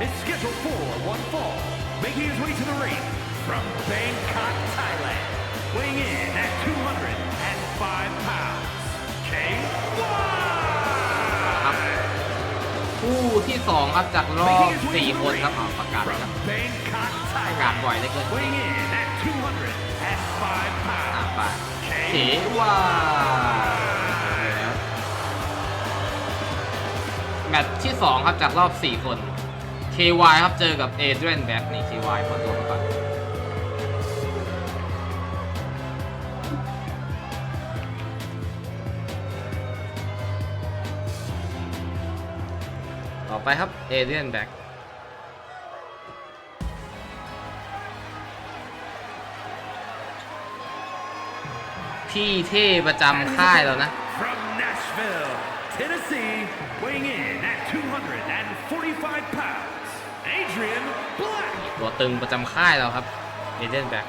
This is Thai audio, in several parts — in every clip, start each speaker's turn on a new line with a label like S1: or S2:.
S1: is scheduled for one fall, making his way to the ring from Bangkok, Thailand, weighing in at 205 pounds,
S2: ครับ
S1: K1!
S2: คู่ที่สองครับจากรอบ 4 คนครับอ่าประกาศ
S1: From
S2: ครับ
S1: Bangkok,
S2: ประกาศ
S1: Thailand,
S2: บ่อยเหลยเกิน
S1: weighing in at 205
S2: อ่า
S1: pounds,
S2: ไปเข
S1: K1!
S2: ว่าแมตช์ที่ 2 ครับจากรอบ 4 คน KY ครับเจอกับเอเดรนแบ็กนี่ KY ขอตัวก่อนต่อไปครับเอเดรนแบ็กพี่เท่ประจำค่ายแล้วนะ
S1: From Nashville, Tennessee, weighing in at 245 pounds,
S2: ตัวตึงประจำค่ายเราครับเอเดนแบ็ก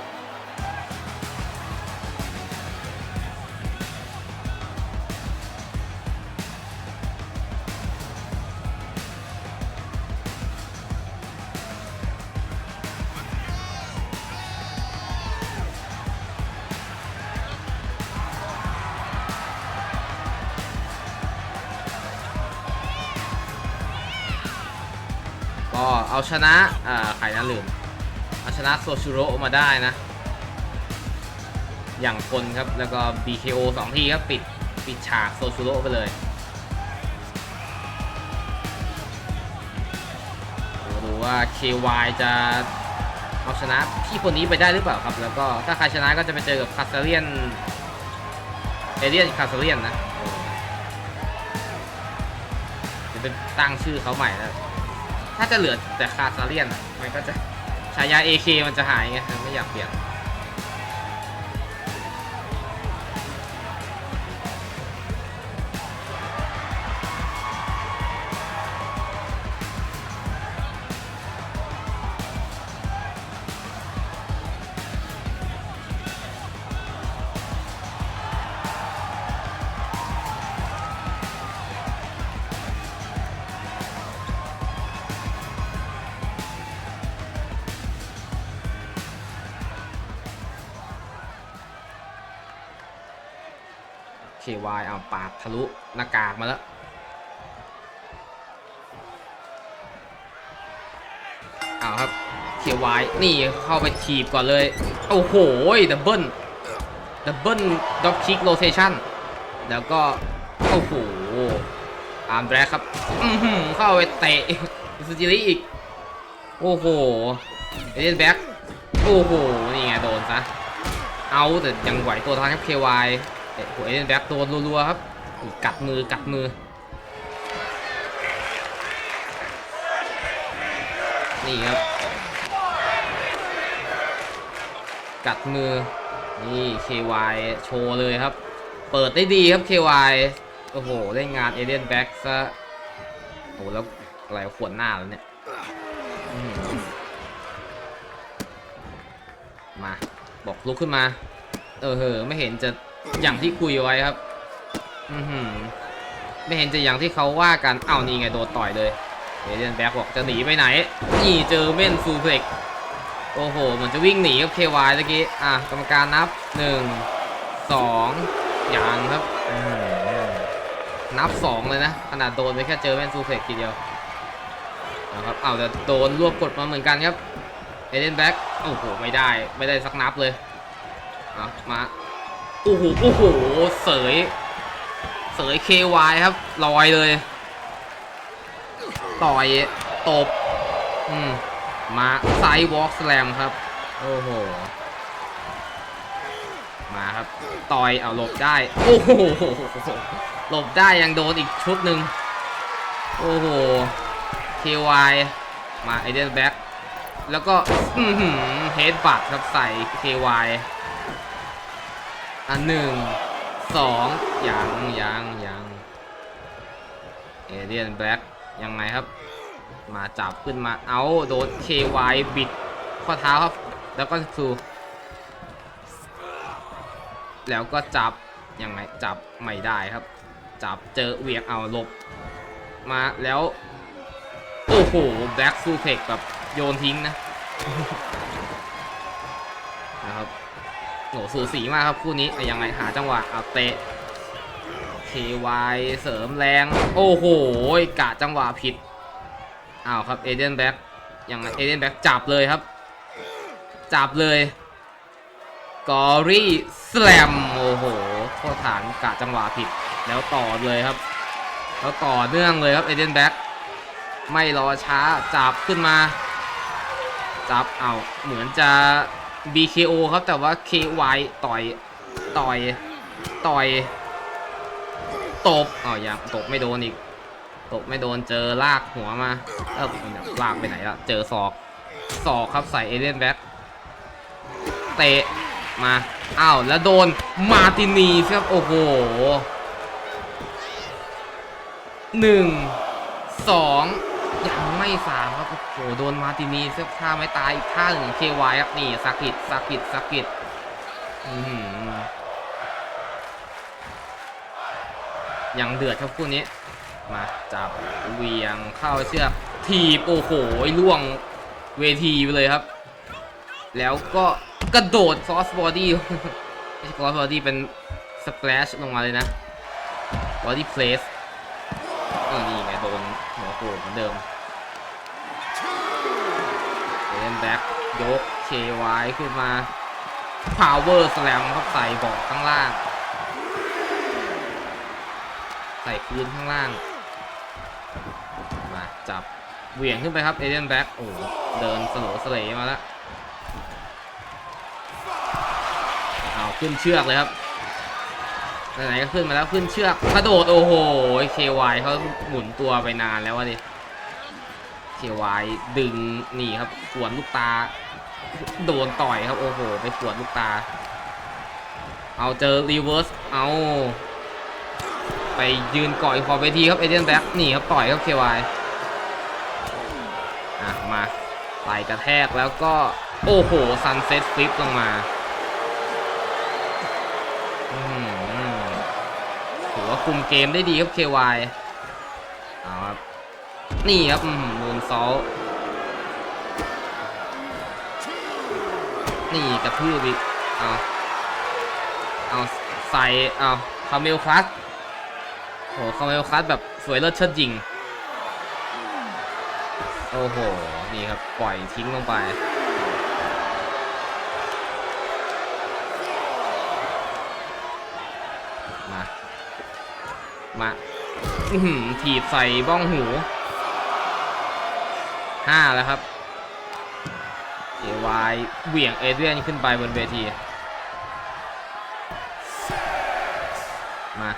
S2: ก็เอาชนะอ่าใครนะลืม เอาชนะโซชูโร่มาได้นะ อย่างคนครับ แล้วก็ BKO 2 ทีครับ ปิดปิดฉากโซชูโร่ไปเลยดูดูว่า KY จะเอาชนะพี่คนนี้ไปได้หรือเปล่าครับ แล้วก็ถ้าใครชนะก็จะไปเจอกับคาซาเลียนเอเลียนคาซาเลียนนะจะเป็นตั้งชื่อเขาใหม่แล้ว ถ้าจะเหลือแต่คาซาเลียน มันก็จะฉายา AK มันจะหายไงไม่อยากเปลี่ยน KY เอาปาดทะลุหน้ากากมาแล้ว เอาครับ KY นี่เข้าไปถีบก่อนเลย โอ้โหดับเบิลดับเบิลด็อกคิกโรเทชันแล้วก็ โอ้โห อาร์มแบล็กครับเข้าไปเตะซูจิริอีก โอ้โหเอเดนแบ็กโอ้โห นี่ไงโดนซะ เอาแต่ยังไหวตัวทันครับ KY เอ้โหเอเดนแบ็กโดนรัวๆครับกัดมือกัดมือ นี่ครับ กัดมือ นี่ KY โชว์เลยครับ เปิดได้ดีครับ KY โอ้โหเล่นงานเอเดนแบ็กซะโอ้โหแล้วอะไรขวนหน้าแล้วเนี่ยมา บอกลุกขึ้นมา เออเหอไม่เห็นจะ อย่างที่คุยไว้ครับ อือหือไม่เห็นจะอย่างที่เขาว่ากันเอ้านี่ไงโดนต่อยเลยเอเดนแบ็กบอกจะหนีไปไหน นี่เจอเม่นซูเพล็กโอ้โหเหมือนจะวิ่งหนีกับ KY ตะกี้ อะกรรมการนับ1 2อย่างครับอื้อหือนับ2เลยนะ ขนาดโดนไปแค่เจอแม่นซูเพล็กทีเดียวนะครับเอาแต่โดนรวบกดมาเหมือนกันครับเอเดนแบ็กโอ้โห ไม่ได้ ไม่ได้สักนับเลยอะมา โอ้โหโอ้โหเสยเสย KY ครับลอยเลย ต่อยตบ อืม มาไซวอล์กสแลมครับ โอ้โห มาครับ ต่อยเอาหลบได้ โอ้โหหลบได้ยังโดนอีกชุดหนึ่งโอ้โห KY มาไอเดนแบ็กแล้วก็เฮดบัตครับใส่ KY อันหนึ่งสองยังยังยังเอเดียนแบล็กยังไงครับ มาจับขึ้นมาเอาโดน KY บิดข้อเท้าครับ แล้วก็สูแล้วก็จับยังไงจับไม่ได้ครับ จับเจอเวียงเอาลบ มาแล้ว โอ้โหแบล็กซูเทคแบบโยนทิ้งนะ โหสูสีมากครับคู่นี้อ่ยังไงหาจังหวะเอาเตะ KY เสริมแรง โอ้โหกะจังหวะผิดอ้าวครับเอเดนแบ็กยังไงเอเดนแบ็กจับเลยครับ จับเลยกอรี่สแลมโอ้โหโทษฐานกะจังหวะผิดแล้วต่อเลยครับ แล้วต่อเนื่องเลยครับเอเดนแบ็กไม่รอช้าจับขึ้นมา จับเอาเหมือนจะ BKO ครับแต่ว่า KY ต่อยต่อยต่อยตบอ๋อยังตบไม่โดนอีก ตบไม่โดนเจอลากหัวมา เออลากไปไหนละเจอศอกศอกครับใส่เอเดนแบ็กเตะมาอ้าวแล้วโดนมาตินีสครับโอ้โหหนึ่งสอง ยังไม่สามครับ โอ้โห โดนมาตินีเสครับท่าไม่ตายอีกท่าหนึ่งของ KY ครับนี่สกิดสกิดสกิดยังเดือดครับคู่นี้ มาจับเวียงเข้าเชือกทีบโอ้โหล่วงเวทีไปเลยครับ แล้วก็กระโดด cross body ไม่ใช่ cross body เป็น splash ลงมาเลยนะ body place เเออนี่ไงโดนหัวโขกเหมือนเดิมเล่นแบ็คยก KY ขึ้นมา power slam ครับใส่บอกข้างล่าง ใส่พื้นข้างล่าง มาจับเหวี่ยงขึ้นไปครับเอเดนแบ็กโอ้เดินสโลสเลมาแล้วเอาขึ้นเชือกเลยครับ ไหนก็ขึ้นมาแล้วขึ้นเชือกกระโดดโอ้โห KY เขาหมุนตัวไปนานแล้ววะดิ KY ดึงนี่ครับขวนลูกตา โดนต่อยครับโอ้โห ไปขวนลูกตา เอาเจอรีเวิร์สเอาไปยืนเกาะอยขอบเวทีครับเอเดนแบ็กนี่ครับต่อยครับ KY อะมาไต่กระแทกแล้วก็โอ้โหซันเซ็ตฟลิปลงมา อื้อ หือถือว่าคุมเกมได้ดีครับ KY เอาครับ นี่ครับมูนซอลนี่กระทืบอีกเอาเอาใส่เอาคาเมลคลัสโอ้โหคาเมลคลัสแบบสวยเลิศเชิดจริง โอ้โห นี่ครับ ปล่อยทิ้งลงไป มาถีบใส่บ้องหูห้าแล้วครับเอวายเหวี่ยงเอเดรียนขึ้นไปบนเวที มา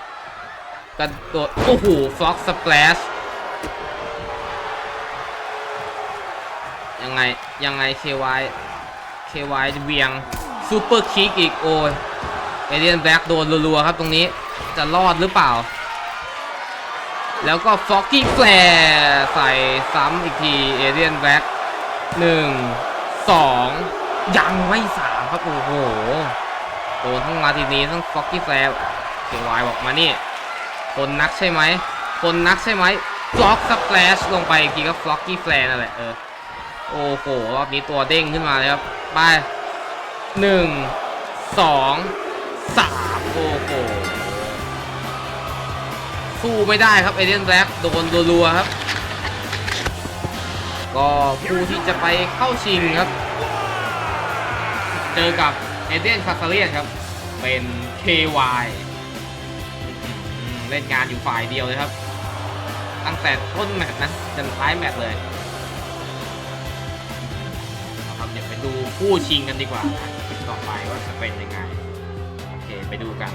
S2: กระโดดโอ้โหฟล็อกสเปลชยังไง ยังไง KY KY จะเวียงซูเปอร์คิกอีกโอ้ยเอเดียนแบ็กโดนรัวๆครับตรงนี้จะรอดหรือเปล่า แล้วก็ฟ็อกกี้แฟร์ใส่ซ้ำอีกทีเอเดียนแบ็กหนึ่งสองยังไม่สามครับ โอ้โหโดนทั้งมาทีนี้ทั้งฟ็อกกี้แฟร์ KY บอกมานี่ คนนักใช่ไหม คนนักใช่ไหมฟล็อกสเปลชลงไปอีกทีก็ฟล็อกกี้แฟร์นั่นแหละเออโอ้โหรอบนี้ตัวเด้งขึ้นมาเลยครับไปหนึ่งสองสามโอ้โห สู้ไม่ได้ครับเอเดนแบล็กโดนรัวๆครับ ก็ผู้ที่จะไปเข้าชิงครับ เจอกับเอเดนคาคาเลียนครับ เป็น KY เล่นงานอยู่ฝ่ายเดียวเลยครับ ตั้งแต่ต้นแมตช์นะจนท้ายแมตช์เลยเอาครับเดี๋ยวไปดูคู่ชิงกันดีกว่า ต่อไปว่าจะเป็นยังไง โอเค ไปดูกัน